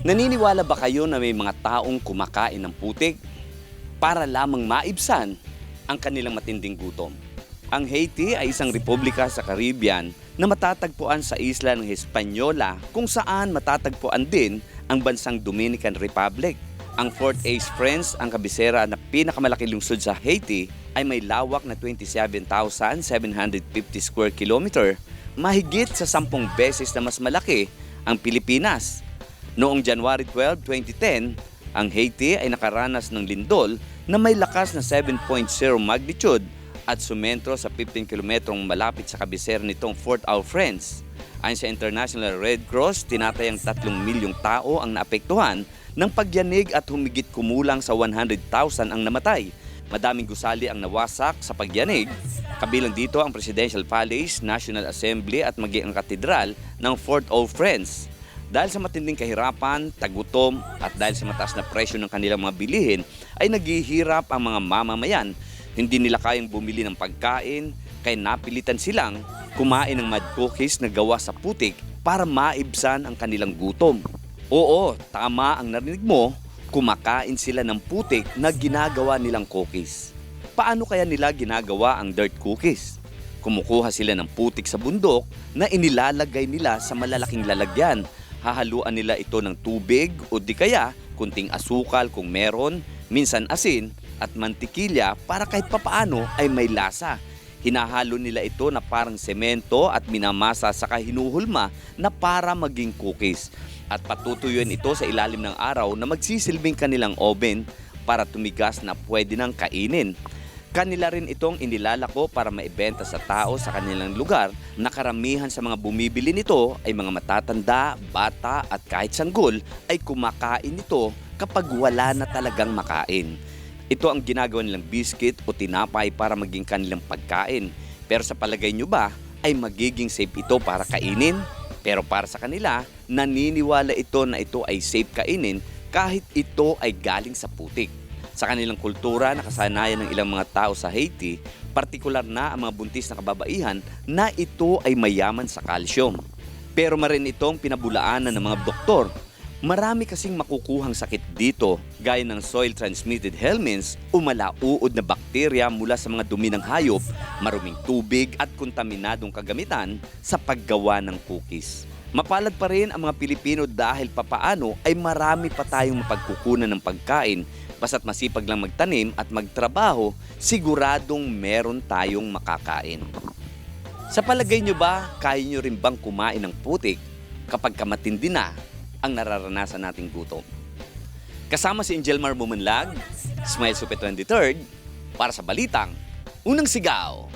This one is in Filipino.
Naniniwala ba kayo na may mga taong kumakain ng putik para lamang maibsan ang kanilang matinding gutom? Ang Haiti ay isang republika sa Caribbean na matatagpuan sa isla ng Hispaniola kung saan matatagpuan din ang bansang Dominican Republic. Ang Fort Ace Friends, ang kabisera na pinakamalaki lungsod sa Haiti, ay may lawak na 27,750 square kilometer, mahigit sa 10 beses na mas malaki ang Pilipinas. Noong January 12, 2010, ang Haiti ay nakaranas ng lindol na may lakas na 7.0 magnitude at sumentro sa 15 kilometrong malapit sa kabisera nitong Fort Au Friends. Ayon sa International Red Cross, tinatayang 3 milyong tao ang naapektuhan ng pagyanig at humigit kumulang sa 100,000 ang namatay. Madaming gusali ang nawasak sa pagyanig. Kabilang dito ang Presidential Palace, National Assembly at maging ang katedral ng Fort Au Friends. Dahil sa matinding kahirapan, tagutom at dahil sa mataas na presyo ng kanilang mga bilihin, ay naghihirap ang mga mamamayan. Hindi nila kayang bumili ng pagkain, kaya napilitan silang kumain ng mud cookies na gawa sa putik para maibsan ang kanilang gutom. Oo, tama ang narinig mo, kumakain sila ng putik na ginagawa nilang cookies. Paano kaya nila ginagawa ang dirt cookies? Kumukuha sila ng putik sa bundok na inilalagay nila sa malalaking lalagyan. Hahaluan nila ito ng tubig o di kaya kunting asukal kung meron, minsan asin at mantikilya para kahit papaano ay may lasa. Hinahalo nila ito na parang semento at minamasa sa hinuhulma na para maging cookies. At patutuyuin ito sa ilalim ng araw na magsisilbing kanilang oven para tumigas na pwede nang kainin. Kanila rin itong inilalako para maibenta sa tao sa kanilang lugar na karamihan sa mga bumibili nito ay mga matatanda, bata at kahit sanggol ay kumakain nito kapag wala na talagang makain. Ito ang ginagawa nilang biscuit o tinapay para maging kanilang pagkain. Pero sa palagay nyo ba ay magiging safe ito para kainin? Pero para sa kanila, naniniwala ito na ito ay safe kainin kahit ito ay galing sa putik. Sa kanilang kultura, nakasanayan ng ilang mga tao sa Haiti, partikular na ang mga buntis na kababaihan na ito ay mayaman sa calcium. Pero marin itong pinabulaanan ng mga doktor. Marami kasing makukuhang sakit dito, gaya ng soil-transmitted helminths o malauod na bakterya mula sa mga dumi ng hayop, maruming tubig at kontaminadong kagamitan sa paggawa ng cookies. Mapalad pa rin ang mga Pilipino dahil papaano ay marami pa tayong mapagkukunan ng pagkain basta't masipag lang magtanim at magtrabaho, siguradong meron tayong makakain. Sa palagay nyo ba, kaya nyo rin bang kumain ng putik kapag kamatindi na ang nararanasan nating gutom? Kasama si Angelmar Bumanlag, Smile Supe 23rd, para sa Balitang, Unang Sigaw.